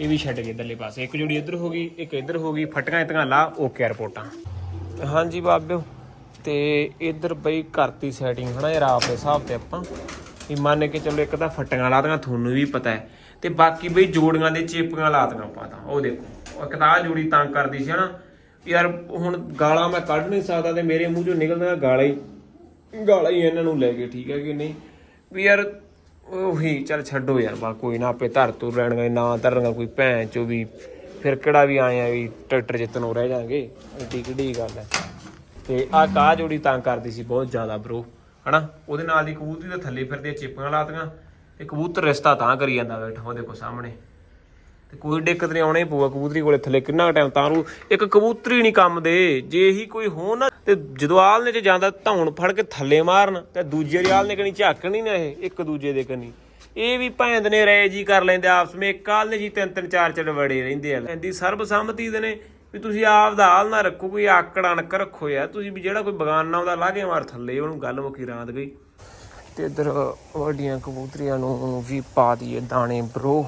ਇਹ ਵੀ ਛੱਡ ਕੇ ਇਧਰਲੇ ਪਾਸੇ। ਇੱਕ ਜੋੜੀ ਇੱਧਰ ਹੋ ਗਈ, ਇੱਕ ਇੱਧਰ ਹੋ ਗਈ। ਫਟਕਾਂ ਇਤਕਾਂ ਲਾ ਓਕੇ ਰਿਪੋਰਟਾਂ। ਹਾਂਜੀ ਬਾਬਿਓ, ਤੇ ਇੱਧਰ ਬਈ ਕਰਤੀ ਸੈਟਿੰਗ ਹਨਾ, ਯਾਰ ਆਪ ਦੇ ਹਿਸਾਬ ਤੇ ਆਪਾਂ। ਵੀ ਮੰਨ ਕੇ ਚੱਲੋ ਇੱਕ ਤਾਂ ਫੱਟੀਆਂ ਲਾਤੀਆਂ ਤੁਹਾਨੂੰ ਵੀ ਪਤਾ ਹੈ। ਤੇ ਬਾਕੀ ਬਈ ਜੋੜੀਆਂ ਦੇ ਚੇਪੀਆਂ ਲਾਤੀਆਂ ਆਪਾਂ ਤਾਂ। ਉਹ ਦੇਖੋ ਉਹ ਇੱਕ ਤਾਂ ਆਹ ਜੋੜੀ ਤੰਗ ਕਰਦੀ ਸੀ ਹਨਾ। ਯਾਰ ਹੁਣ ਗਾਲਾਂ ਮੈਂ ਕੱਢ ਨਹੀਂ ਸਕਦਾ ਤੇ ਮੇਰੇ ਮੂੰਹ ਚੋਂ ਨਿਕਲਦਾ ਗਾਲਾਂ ਹੀ। ਗਾਲਾਂ ਹੀ ਇਹਨਾਂ ਨੂੰ ਲੈ ਗਏ ਠੀਕ ਹੈ ਕਿ ਨਹੀਂ? ਵੀ ਯਾਰ ਉਹੀ, ਚੱਲ ਛੱਡੋ ਯਾਰ, ਬਾ ਕੋਈ ਨਾ, ਆਪੇ ਧਰ ਤੁਰ ਲੈਣਗੇ ਨਾ ਧਰਨਗਾ ਕੋਈ ਭੈਣ ਚੋ ਵੀ। ਫਿਰ ਕਿਹੜਾ ਵੀ ਆਏ ਆ ਵੀ ਟਰੈਕਟਰ ਜਿੱਤਨੋਂ ਰਹਿ ਜਾਾਂਗੇ ਏਡੀ ਕਿੱਡੀ ਗੱਲ ਹੈ। ਤੇ ਆ ਕਾ ਜੋੜੀ ਤਾਂ ਕਰਦੀ ਸੀ ਬਹੁਤ ਜ਼ਿਆਦਾ ਬ్రో ਹਨਾ? ਉਹਦੇ ਨਾਲ ਦੀ ਕਬੂਤਰੀ ਦੇ ਥੱਲੇ ਫਿਰਦੇ ਚਿੱਪੀਆਂ ਲਾਤੀਆਂ। ਤੇ ਕਬੂਤਰ ਰਿਸ਼ਤਾ ਤਾਂ ਕਰੀ ਜਾਂਦਾ ਬੈਠਾ ਉਹਦੇ ਕੋ ਸਾਹਮਣੇ। ਤੇ ਕੋਈ ਦਿੱਕਤ ਨਹੀਂ, ਆਉਣਾ ਹੀ ਪਊਗਾ ਕਬੂਤਰੀ ਕੋਲੇ ਥੱਲੇ ਕਿੰਨਾ ਟਾਈਮ ਤਾਂ ਰੂ ਇੱਕ ਕਬੂਤਰੀ ਨਹੀਂ ਕੰਮ ਦੇ। ਜੇ ਇਹੀ ਕੋਈ ਹੋ ਨਾ, ਤੇ ਜਦੋਂ ਆਲ ਨੇ ਚ ਜਾਂਦਾ ਧੌਣ ਫੜ ਕੇ ਥੱਲੇ ਮਾਰਨ, ਤੇ ਦੂਜੇ ਦੇ ਆਲਨੇ ਕਣੀ ਝਾਕਣੀ ਨਾ ਇਹ, ਇੱਕ ਦੂਜੇ ਦੇ ਕਣੀ। ਇਹ ਵੀ ਭੈਂਦ ਨੇ ਰਾਏ ਜੀ ਕਰ ਲੈਂਦੇ ਆਪਸ ਵਿੱਚ, ਇੱਕ ਆਲਨੇ ਜੀ ਤਿੰਨ ਤਿੰਨ, ਚਾਰ ਚਾਰ ਵੜੇ ਰਹਿੰਦੇ ਆ। ਲੈਂਦੀ ਸਰਬਸੰਮਤੀ ਦੇ ਨੇ ਵੀ ਤੁਸੀਂ ਆਪ ਦਾ ਹਾਲ ਨਾ ਰੱਖੋ, ਕੋਈ ਆਕੜ ਅਣਕ ਰੱਖੋ ਯਾਰ। ਤੁਸੀਂ ਵੀ ਜਿਹੜਾ ਕੋਈ ਬਗਾਨਾ ਆਉਂਦਾ, ਲਾਗੇ ਮਾਰ ਥੱਲੇ, ਉਹਨੂੰ ਗੱਲ ਮੁਕੀ ਰਾਤ ਗਈ। ਤੇ ਇਧਰ ਵੱਡੀਆਂ ਕਬੂਤਰੀਆਂ ਨੂੰ ਵੀ ਪਾ ਦਈਏ ਦਾਣੇ, ਬਰੋ।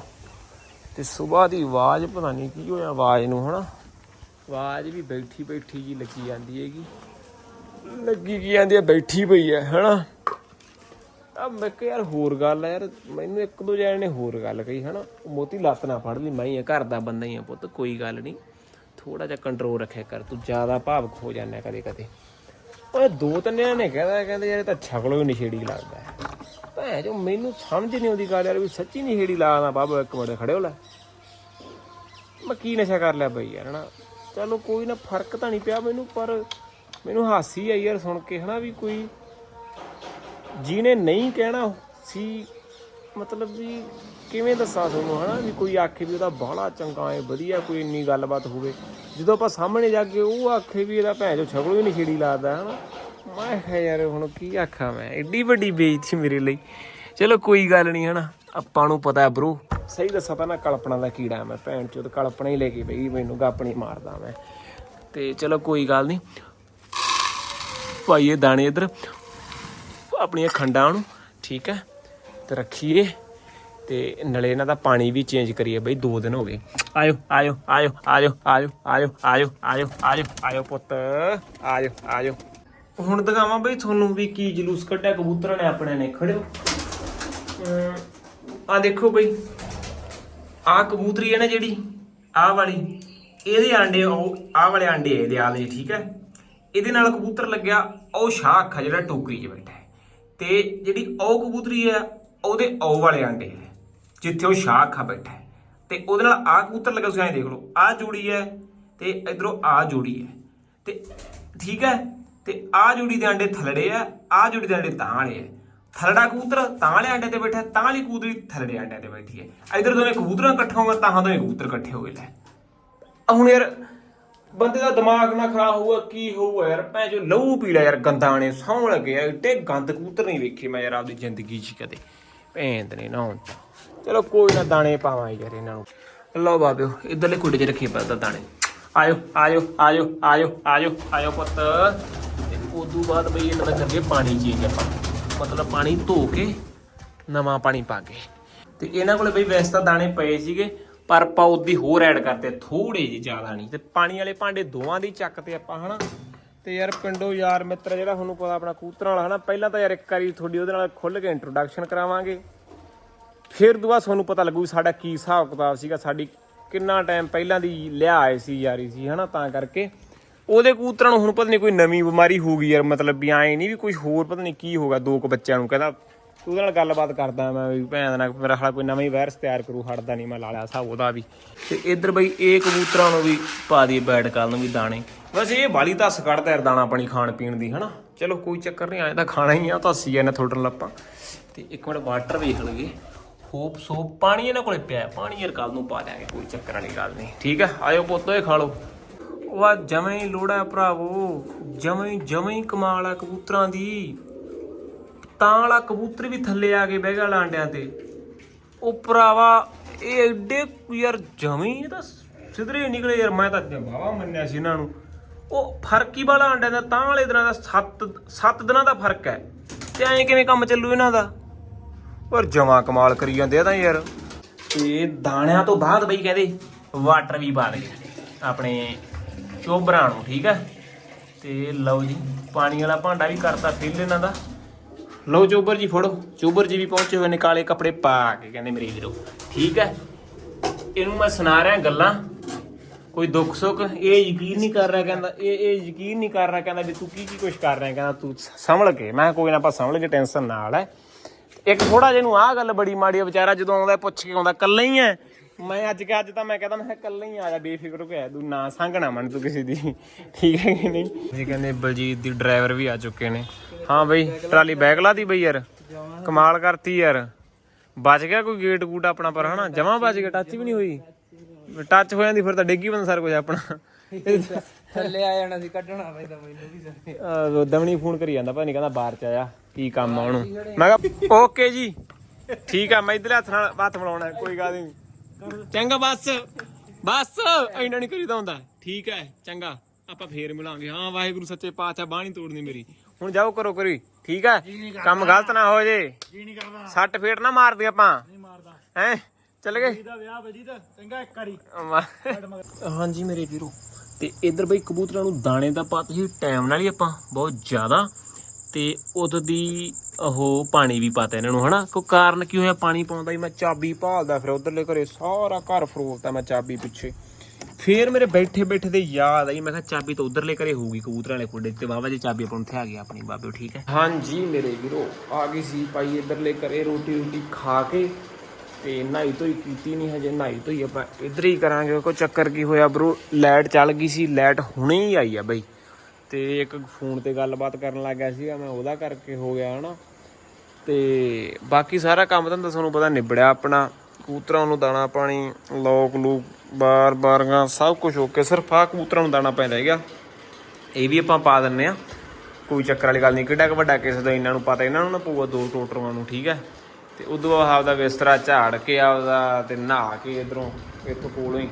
ਤੇ ਸਵੇਰ ਦੀ ਆਵਾਜ਼ ਪਤਾ ਨਹੀਂ ਕੀ ਹੋਇਆ ਆਵਾਜ਼ ਨੂੰ ਹਨਾ। ਆਵਾਜ਼ ਵੀ ਬੈਠੀ ਬੈਠੀ ਜੀ ਲੱਗੀ ਜਾਂਦੀ ਹੈਗੀ। ਲੱਗੀ ਕੀ ਜਾਂਦੀ ਹੈ ਬੈਠੀ ਪਈ ਹੈ ਹਨਾ। ਆ ਮੈਂ ਕਿਹਾ ਯਾਰ ਹੋਰ ਗੱਲ ਹੈ ਯਾਰ ਮੈਨੂੰ ਇੱਕ ਦੋ ਜਣੇ ਨੇ ਹੋਰ ਗੱਲ ਕਹੀ ਹਨਾ। ਉਹ ਮੋਤੀ ਲੱਤ ਨਾ ਫੜ ਲਈ ਮੈਂ ਹੀ ਆ ਘਰ ਦਾ ਬੰਦਾ ਹੀ ਆ ਪੁੱਤ ਕੋਈ ਗੱਲ ਨਹੀਂ। ਥੋੜਾ ਜਿਹਾ ਕੰਟਰੋਲ ਰੱਖਿਆ ਕਰ ਤੂੰ ਜ਼ਿਆਦਾ ਭਾਵਕ ਹੋ ਜਾਂਦਾ ਕਦੇ ਕਦੇ ਓਏ ਦੋ ਤਿੰਨ ਜਣੇ ਨੇ ਕਹਿੰਦਾ ਕਹਿੰਦੇ ਯਾਰ ਇਹ ਤਾਂ ਛਕਲੋ ਹੀ ਨਸ਼ੇੜੀ ਲੱਗਦਾ। ਭੈ ਜੋ ਮੈਨੂੰ ਸਮਝ ਨਹੀਂ ਆਉਂਦੀ ਗੱਲ ਯਾਰ, ਵੀ ਸੱਚੀ ਨਸ਼ੇੜੀ ਲਾਦਾ ਬਾਬਾ ਇੱਕ ਮਿੰਟ ਖੜੇ ਹੋ ਲੈ। ਮੈਂ ਕੀ ਨਸ਼ਾ ਕਰ ਲਿਆ ਬਈ ਯਾਰ, ਹਨਾ? ਚਲੋ ਕੋਈ ਨਾ, ਫ਼ਰਕ ਤਾਂ ਨਹੀਂ ਪਿਆ ਮੈਨੂੰ, ਪਰ ਮੈਨੂੰ ਹਾਸੀ ਆਈ ਯਾਰ ਸੁਣ ਕੇ, ਹਨਾ, ਵੀ ਕੋਈ ਜਿਹਨੇ ਨਹੀਂ ਕਹਿਣਾ ਸੀ, ਮਤਲਬ ਵੀ ਕਿਵੇਂ ਦੱਸਾਂ ਤੁਹਾਨੂੰ, ਹਨਾ, ਵੀ ਕੋਈ ਆਖੇ ਵੀ ਉਹਦਾ ਬਾਹਲਾ ਚੰਗਾ ਏ ਵਧੀਆ ਕੋਈ ਇੰਨੀ ਗੱਲਬਾਤ ਹੋਵੇ। ਜਦੋਂ ਆਪਾਂ ਸਾਹਮਣੇ ਜਾ ਕੇ ਉਹ ਆਖੇ ਵੀ ਇਹਦਾ ਭੈਣ ਜੋ ਛਗਲੋ ਹੀ ਨਹੀਂ ਛੇੜੀ ਲੱਗਦਾ ਹਨਾ? ਮੈਂ ਕਿਹਾ ਯਾਰ ਹੁਣ ਕੀ ਆਖਾਂ ਮੈਂ? ਏਡੀ ਵੱਡੀ ਬੇਇੱਜ਼ਤੀ ਮੇਰੇ ਲਈ। ਚਲੋ ਕੋਈ ਗੱਲ ਨਹੀਂ ਹਨਾ। ਆਪਾਂ ਨੂੰ ਪਤਾ ਹੈ ਬ్రో ਸਹੀ ਦੱਸਾਂ ਤਾਂ ਨਾ, ਕਲਪਨਾ ਦਾ ਕੀੜਾ ਮੈਂ ਭੈਣ ਚੋਦ, ਕਲਪਨਾ ਹੀ ਲੈ ਕੇ ਬਈ ਮੈਨੂੰ ਗਾਪਣੀ ਮਾਰਦਾ ਮੈਂ। ਤੇ ਚਲੋ ਕੋਈ ਗੱਲ ਨਹੀਂ ਪਾਈਏ ਦਾਣੇ ਇਧਰ। ਆਪਣੀਆਂ ਖੰਡਾਂ ਨੂੰ, ਠੀਕ ਹੈ? ਤੇ ਰੱਖੀਏ। ਤੇ ਨਲੇ ਇਹਨਾਂ ਦਾ ਪਾਣੀ ਵੀ ਚੇਂਜ ਕਰੀਏ ਬਈ 2 ਦਿਨ ਹੋ ਗਏ। ਆਇਓ ਆਇਓ ਆਇਓ ਆਇਓ ਆਇਓ ਆਇਓ ਆਇਓ ਆਇਓ ਆਇਓ ਆਇਓ ਪੁੱਤ। ਆਇਓ ਆਇਓ। ਹੁਣ ਦਿਖਾਵਾਂ ਬਈ ਤੁਹਾਨੂੰ ਵੀ ਕੀ ਜਲੂਸ ਕੱਢਿਆ, ਕਬੂਤਰਾਂ ਨੇ, ਆਪਣੇ ਨੇ, ਖੜਿਓ। ਆ ਦੇਖੋ ਬਈ ਆ ਕਬੂਤਰੀ ਹੈ ਨਾ ਜਿਹੜੀ, ਆਹ ਵਾਲੀ, ਇਹਦੇ ਆਂਡੇ, ਉਹ, ਆਹ ਵਾਲੇ ਆਂਡੇ ਆ ਇਹਦੇ ਆਲੇ, ਠੀਕ ਹੈ? ਇਹਦੇ ਨਾਲ ਕਬੂਤਰ ਲੱਗਿਆ, ਉਹ ਸ਼ਾਹ ਅੱਖਾ ਜਿਹੜਾ ਟੋਕਰੀ 'ਚ ਬੈਠਾ ਹੈ। ਤੇ ਜਿਹੜੀ ਉਹ ਕਬੂਤਰੀ ਹੈ, ਉਹਦੇ ਉਹ ਵਾਲੇ ਆਂਡੇ ਹੈ ਜਿੱਥੇ ਉਹ ਸ਼ਾਹ ਖਾ ਬੈਠਾ ਹੈ। ਤੇ ਉਹਦੇ ਨਾਲ ਆ ਕਬੂਤਰ ਲੱਗਾ, ਤੁਸੀਂ ਐਂ ਦੇਖ ਲਓ ਆ ਜੋੜੀ ਹੈ ਤੇ ਇਧਰੋਂ ਆ ਜੋੜੀ ਹੈ। ਤੇ ਠੀਕ ਹੈ? ਤੇ ਆ ਜੋੜੀ ਦੇ ਅੰਡੇ ਥਲੜੇ ਆ ਆ ਜੋੜੀ ਦੇ ਅੰਡੇ ਤਾਂ ਵਾਲੇ ਆ। ਥਲੜਾ ਕਬੂਤਰ ਤਾਂ ਵਾਲੇ ਅੰਡੇ ਤੇ ਬੈਠਾ ਤਾਂ ਵਾਲੀ ਕਬੂਤਰੀ ਥਲੜੇ ਅੰਡਿਆਂ ਤੇ ਬੈਠੀ ਹੈ ਇਧਰ ਦੋਵੇਂ ਕਬੂਤਰਾਂ ਇਕੱਠੇ ਹੋਣਗੇ ਤਾਂ ਦੋਵੇਂ ਕਬੂਤਰ ਇਕੱਠੇ ਹੋ ਗਏ ਲੈ। ਹੁਣ ਯਾਰ, ਬੰਦੇ ਦਾ ਦਿਮਾਗ ਨਾ ਖਰਾਬ ਹੋਊਗਾ, ਕੀ ਹੋਊਗਾ ਯਾਰ? ਭੈ ਜੋ ਲਹੂ ਪੀ ਯਾਰ ਗੰਦਾਂ ਨੇ ਸੌਂ ਲੱਗੇ ਆ, ਏਡੇ ਗੰਦ ਕਬੂਤਰ ਨਹੀਂ ਵੇਖੇ ਮੈਂ ਯਾਰ ਆਪਦੀ ਜ਼ਿੰਦਗੀ 'ਚ ਕਦੇ। ਭੈਂਦ ਨੇ ਨਾ ਚਲੋ ਕੋਈ ਨਾ, ਦਾਣੇ ਪਾਵਾਂ ਯਾਰ ਇਹਨਾਂ ਨੂੰ। ਲਓ ਬਾਬਿਓ, ਇਧਰਲੇ ਕੁੜੇ 'ਚ ਰੱਖੀ ਪਤਾ ਦਾਣੇ। ਆਇਓ ਆਇਓ ਆਇਓ ਆਇਓ ਆਇਓ ਆਇਓ ਪੁੱਤ। ਉਦੋਂ ਬਾਅਦ ਬਈ ਇਹਨਾਂ ਦਾ ਕਰੀਏ ਪਾਣੀ ਚੇਂਜ ਆਪਾਂ। ਮਤਲਬ ਪਾਣੀ ਧੋ ਕੇ ਨਵਾਂ ਪਾਣੀ ਪਾ ਕੇ। ਤੇ ਇਹਨਾਂ ਕੋਲੇ ਬਈ ਵੈਸੇ ਤਾਂ ਦਾਣੇ ਪਏ ਸੀਗੇ, ਪਰ ਆਪਾਂ ਉਹਦੀ ਹੋਰ ਐਡ ਕਰਤੇ ਥੋੜੇ ਜਿਹੇ ਜ਼ਿਆਦਾ ਨਹੀਂ। ਤੇ ਪਾਣੀ ਵਾਲੇ ਭਾਂਡੇ ਦੋਵਾਂ ਦੀ ਚੱਕ ਤੇ ਆਪਾਂ, ਹਨਾ। ਤੇ ਯਾਰ ਪਿੰਡੋ ਯਾਰ ਮਿੱਤਰ ਜਿਹੜਾ ਤੁਹਾਨੂੰ ਪਤਾ ਆਪਣਾ ਕੂਤਰਾਂ ਵਾਲਾ, ਹਨਾ, ਪਹਿਲਾਂ ਤਾਂ ਯਾਰ ਇੱਕ ਵਾਰੀ ਤੁਹਾਡੀ ਉਹਦੇ ਨਾਲ ਖੁੱਲ ਕੇ ਇੰਟਰੋਡਕਸ਼ਨ ਕਰਾਵਾਂਗੇ। ਫਿਰ ਦੁਆ ਤੁਹਾਨੂੰ ਪਤਾ ਲੱਗੂ ਸਾਡਾ ਕੀ ਹਿਸਾਬ ਕਿਤਾਬ ਸੀਗਾ, ਸਾਡੀ ਕਿੰਨਾ ਟਾਈਮ ਪਹਿਲਾਂ ਦੀ ਲਿਆ ਆਏ ਸੀ ਯਾਰੀ ਸੀ, ਹਨਾ, ਤਾਂ ਕਰਕੇ। ਉਹਦੇ ਕਬੂਤਰਾਂ ਨੂੰ ਹੁਣ ਪਤਾ ਨਹੀਂ ਕੋਈ ਨਵੀਂ ਬਿਮਾਰੀ ਹੋ ਗਈ ਯਾਰ, ਮਤਲਬ ਵੀ ਐਂ ਨਹੀਂ ਵੀ ਕੁਝ ਹੋਰ ਪਤਾ ਨਹੀਂ ਕੀ ਹੋਗਾ ਦੋ ਕੁ ਬੱਚਿਆਂ ਨੂੰ ਕਹਿੰਦਾ ਉਹਦੇ ਨਾਲ ਗੱਲਬਾਤ ਕਰਦਾ ਮੈਂ ਵੀ ਭੈਣ ਨਾਲ, ਮੇਰਾ ਹਾਲਾ ਕੋਈ ਨਵਾਂ ਹੀ ਵਾਇਰਸ ਤਿਆਰ ਕਰੂ, ਹਟਦਾ ਨਹੀਂ ਮੈਂ ਲਾ ਲਿਆ ਹਿਸਾਬ ਉਹਦਾ ਵੀ। ਤੇ ਇੱਧਰ ਬਈ ਇਹ ਕਬੂਤਰਾਂ ਨੂੰ ਵੀ ਪਾ ਦਈਏ ਬੈਡ ਕਾਲ ਨੂੰ ਵੀ ਦਾਣੇ। ਵੈਸੇ ਇਹ ਬਾਲੀ ਧੱਸ ਕੱਢਦਾ ਯਾਰ ਦਾਣਾ ਪਾਣੀ ਖਾਣ ਪੀਣ ਦੀ, ਹਨਾ? ਚਲੋ ਕੋਈ ਚੱਕਰ ਨਹੀਂ ਆਇਆ ਤਾਂ ਖਾਣਾ ਹੀ ਆ ਧੱਸੀ ਜਾਂਦਾ ਥੋੜਨ ਲੱਪਾਂ ਤੇ ਇੱਕ ਮਿੰਟ ਵਾਟਰ ਵੇਖ ਲਈਏ। ਹੋਪ ਸੋਪ, ਪਾਣੀ ਇਹਨਾਂ ਕੋਲੇ ਪਿਆ, ਪਾਣੀ ਯਾਰ ਕੱਲ ਨੂੰ ਪਾ ਦਿਆਂਗੇ, ਕੋਈ ਚੱਕਰ ਵਾਲੀ ਗੱਲ ਨਹੀਂ। ਠੀਕ ਹੈ ਆਇਓ ਪੁੱਤੋ, ਇਹ ਖਾ ਲਓ। ਉਹ ਆ ਜਵੇਂ ਹੀ ਲੋੜਾ ਭਰਾਵੋ ਜਵੇਂ ਹੀ ਜਵੇਂ ਹੀ ਕਮਾਲ ਆ ਕਬੂਤਰਾਂ ਦੀ। ਤਾਂ ਵਾਲਾ ਕਬੂਤਰ ਵੀ ਥੱਲੇ ਆ ਕੇ ਬਹਿ ਗਿਆ ਲਾਂਡਿਆਂ ਤੇ। ਉਹ ਭਰਾਵਾ, ਇਹ ਐਡੇ ਯਾਰ ਜਵੇਂ ਇਹ ਤਾਂ ਸਿਧਰੇ ਨਿਕਲੇ ਯਾਰ, ਮੈਂ ਤਾਂ ਬਾਵਾ ਮੰਨਿਆ ਸੀ ਇਹਨਾਂ ਨੂੰ। ਉਹ ਫ਼ਰਕ ਹੀ ਵਾਲਾ ਆਂਡਿਆਂ ਦਾ, ਤਾਂ ਵਾਲੇ ਦਿਨਾਂ ਦਾ 7 7 ਦਿਨਾਂ ਦਾ ਫ਼ਰਕ ਹੈ। ਤੇ ਐਂ ਕਿਵੇਂ ਕੰਮ ਚੱਲੂ ਇਹਨਾਂ ਦਾ? ਪਰ ਜਮਾ ਕਮਾਲ ਕਰੀ ਜਾਂਦੇ ਆ ਤਾਂ ਯਾਰ। ਤੇ ਦਾਣਿਆਂ ਤੋਂ ਬਾਅਦ ਬਈ ਕਹਿੰਦੇ ਵਾਟਰ ਵੀ ਪਾ ਦੇ ਆਪਣੇ ਚੋਬਰਾਂ ਨੂੰ ਠੀਕ ਹੈ? ਤੇ ਲਓ ਜੀ, ਪਾਣੀ ਵਾਲਾ ਭਾਂਡਾ ਵੀ ਕਰਤਾ ਫਿਲ ਇਹਨਾਂ ਦਾ। ਲਓ ਚੋਬਰ ਜੀ, ਫੜੋ। ਚੋਬਰ ਜੀ ਵੀ ਪਹੁੰਚੇ ਹੋਏ ਨੇ, ਕਾਲੇ ਕੱਪੜੇ ਪਾ ਕੇ, ਕਹਿੰਦੇ ਮੇਰੇ ਵੀਰੋ। ਠੀਕ ਹੈ? ਇਹਨੂੰ ਮੈਂ ਸੁਣਾ ਰਿਹਾ ਗੱਲਾਂ। ਕੋਈ ਦੁੱਖ ਸੁੱਖ, ਇਹ ਯਕੀਨ ਨਹੀਂ ਕਰ ਰਿਹਾ ਕਹਿੰਦਾ, ਇਹ ਇਹ ਯਕੀਨ ਨਹੀਂ ਕਰ ਰਿਹਾ ਕਹਿੰਦਾ ਵੀ ਤੂੰ ਕੀ ਕੀ ਕੁਛ ਕਰ ਰਿਹਾ ਕਹਿੰਦਾ, ਤੂੰ ਸੰਭਲ ਕੇ। ਮੈਂ ਕਿਹਾ ਕੋਈ ਨਾ, ਆਪਾਂ ਸੰਭਲ ਕੇ ਟੈਨਸ਼ਨ ਨਾਲ ਹੈ। ਇੱਕ ਥੋੜਾ ਜਿਹਨੂੰ ਆਹ ਗੱਲ ਬੜੀ ਮਾੜੀ ਆ, ਵਿਚਾਰਾ ਜਦੋਂ ਆਉਂਦਾ, ਪੁੱਛ ਕੇ ਆਉਂਦਾ ਕੱਲਾ ਹੀ ਹੈ। ਮੈਂ ਅੱਜ ਕੇ ਅੱਜ ਤਾਂ ਮੈਂ ਕਹਿੰਦਾ ਮੈਂ ਕੱਲਾ ਹੀ ਆ ਜਾ ਬੇਫਿਕਰ ਹੋ ਕੇ ਆ ਤੂੰ ਨਾ ਸੰਗਣਾ ਮਨ ਤੂੰ ਕਿਸੇ ਦੀ। ਠੀਕ ਹੈ ਕਿ ਨਹੀਂ? ਜੀ ਕਹਿੰਦੇ ਬਲਜੀਤ ਦੀ ਡਰਾਈਵਰ ਵੀ ਆ ਚੁੱਕੇ ਨੇ। ਹਾਂ ਬਈ ਟਰਾਲੀ ਬੈਗ ਲਾਦੀ ਬਈ ਯਾਰ। ਕਮਾਲ ਕਰਤੀ ਯਾਰ। ਬਚ ਗਿਆ ਕੋਈ ਗੇਟ ਗੂਟ ਆਪਣਾ ਪਰ ਹਨਾ? ਜਮਾ ਬਚ ਗਿਆ ਟੱਚ ਵੀ ਨਹੀਂ ਹੋਈ। ਟੱਚ ਹੋ ਜਾਂਦੀ ਫਿਰ ਤਾਂ ਡਿੱਗੀ ਬੰਦਾ ਸਾਰਾ ਕੁਝ ਆਪਣਾ। ਥੱਲੇ ਆ ਜਾਣਾ ਸੀ ਕੱਢਣਾ ਪੈਂਦਾ ਮੈਨੂੰ ਵੀ ਸਾਰੇ। ਦਮਣੀ ਫੋਨ ਕਰੀ ਜਾਂਦਾ ਭਾਈ ਨਹੀਂ ਕਹਿੰਦਾ ਬਾਹਰ ਚ ਆਇਆ ਕੀ ਕੰਮ ਆ ਉਹਨੂੰ। ਮੈਂ ਕਿਹਾ ਓਕੇ ਜੀ। ਠੀਕ ਆ ਮੈਂ ਇਧਰ ਹੱਥ ਨਾਲ ਹੱਥ ਮਿਲਾਉਣਾ ਕੋਈ ਗੱਲ ਨਹੀਂ ਚੰਗਾ ਬਸ। ਬਸ ਇੰਨਾ ਨਹੀਂ ਕਰੀਦਾ ਹੁੰਦਾ। ਠੀਕ ਹੈ ਚੰਗਾ। ਆਪਾਂ ਫੇਰ ਮਿਲਾਂਗੇ। ਹਾਂ ਵਾਹਿਗੁਰੂ ਸੱਚੇ ਪਾਤਸ਼ਾਹ ਬਾਣੀ ਤੋੜਨੀ ਮੇਰੀ। ਹੁਣ ਜਾਓ ਕਰੋ ਕਰੀ। ਠੀਕ ਹੈ ਕੰਮ ਗਲਤ ਨਾ ਹੋ ਜੇ। ਜੀ ਨਹੀਂ ਕਰਦਾ। ਸੱਟ ਫੇਟ ਨਾ ਮਾਰਦੇ ਆਪਾਂ। ਨਹੀਂ ਮਾਰਦਾ। ਹੈ? ਚੱਲ ਗਏ। ਇਹਦਾ ਵਿਆਹ ਵਜੀ ਤਾਂ ਚੰਗਾ ਇੱਕ ਵਾਰੀ। ਹਾਂਜੀ ਮੇਰੇ ਵੀਰੋ। ਤੇ ਇਧਰ ਬਈ ਕਬੂਤਰਾਂ ਨੂੰ ਦਾਣੇ ਦਾ ਪਾਤ ਸੀ। ਟਾਈਮ ਨਾਲ ਹੀ ਆਪਾਂ ਬਹੁਤ ਜ਼ਿਆਦਾ ਤੇ ਉਦੋਂ ਦੀ ਉਹ ਪਾਣੀ ਵੀ ਪਾਤਾ ਇਹਨਾਂ ਨੂੰ, ਹਨਾ? ਕੋਈ ਕਾਰਨ ਕੀ ਹੋਇਆ ਪਾਣੀ ਪਾਉਂਦਾ ਹੀ ਮੈਂ ਚਾਬੀ ਭਾਲਦਾ ਫਿਰ ਉਧਰਲੇ ਘਰੇ, ਸਾਰਾ ਘਰ ਫਰੋਲਤਾ ਮੈਂ ਚਾਬੀ ਪਿੱਛੇ। ਫੇਰ ਮੇਰੇ ਬੈਠੇ ਬੈਠੇ ਦੇ ਯਾਦ ਆਈ, ਮੈਂ ਕਿਹਾ ਚਾਬੀ ਤਾਂ ਉਧਰਲੇ ਘਰੇ ਹੋਊਗੀ, ਕਬੂਤਰਾਂ ਵਾਲੇ ਖੁੱਡੇ ਤੇ। ਬਾਬਾ ਜੀ, ਚਾਬੀ ਆਪਾਂ ਨੂੰ ਉੱਥੇ ਆ ਗਈ, ਆਪਣੀ ਬਾਬੇ, ਠੀਕ ਹੈ? ਹਾਂਜੀ ਮੇਰੇ ਵੀਰੋ, ਆ ਗਈ ਸੀ ਭਾਈ ਇਧਰਲੇ ਘਰੇ ਰੋਟੀ ਰੋਟੀ ਖਾ ਕੇ ਤੇ ਨਹਾਈ ਧੋਈ ਕੀਤੀ ਨਹੀਂ ਹਜੇ, ਨਹਾਈ ਧੋਈ ਆਪਾਂ ਇੱਧਰ ਹੀ ਕਰਾਂਗੇ। ਕੋਈ ਚੱਕਰ ਕੀ ਹੋਇਆ ਬ్రో ਲਾਈਟ ਚੱਲ ਗਈ ਸੀ ਲਾਈਟ ਹੁਣੇ ਹੀ ਆਈ ਆ ਬਈ। ਤੇ ਇੱਕ ਫੋਨ ਤੇ ਗੱਲਬਾਤ ਕਰਨ ਲੱਗ ਗਿਆ ਸੀਗਾ, ਮੈਂ ਉਹਦਾ ਕਰਕੇ ਹੋ ਗਿਆ ਹਨਾ। ਤੇ ਬਾਕੀ ਸਾਰਾ ਕੰਮ ਤਾਂ ਤੁਹਾਨੂੰ ਪਤਾ ਨਿਬੜਿਆ ਆਪਣਾ, ਕਬੂਤਰਾਂ ਨੂੰ ਦਾਣਾ ਪਾਣੀ, ਲੋਕ ਲੂਕ, ਬਾਰ ਬਾਰੀਆਂ, ਸਭ ਕੁਝ ਓਕੇ ਸਿਰਫ ਆ ਕਬੂਤਰਾਂ ਨੂੰ ਦਾਣਾ ਪੈਂਦਾ ਹੈਗਾ ਇਹ ਵੀ ਆਪਾਂ ਪਾ ਦਿੰਨੇ ਆ। ਕੋਈ ਚੱਕਰ ਵਾਲੀ ਗੱਲ ਨਹੀਂ, ਕਿੱਡਾ ਕੁ ਵੱਡਾ ਕਿਸੇ ਦਾ ਇਹਨਾਂ ਨੂੰ ਪਤਾ, ਇਹਨਾਂ ਨੂੰ ਨਾ ਪਊਗਾ ਦੋ ਟੋਟਰਾਂ ਨੂੰ, ਠੀਕ ਹੈ। ਤੇ ਉਦੋਂ ਬਾਅਦ ਆਪਦਾ ਬਿਸਤਰਾ ਝਾੜ ਕੇ ਆਪਦਾ ਤੇ ਨਹਾ ਕੇ ਇਧਰੋਂ, ਇੱਥੋਂ ਕੋਲੋਂ ਹੀ,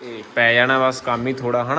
ਤੇ ਪੈ ਜਾਣਾ ਬਸ ਕੰਮ ਹੀ ਥੋੜਾ ਹਨਾ।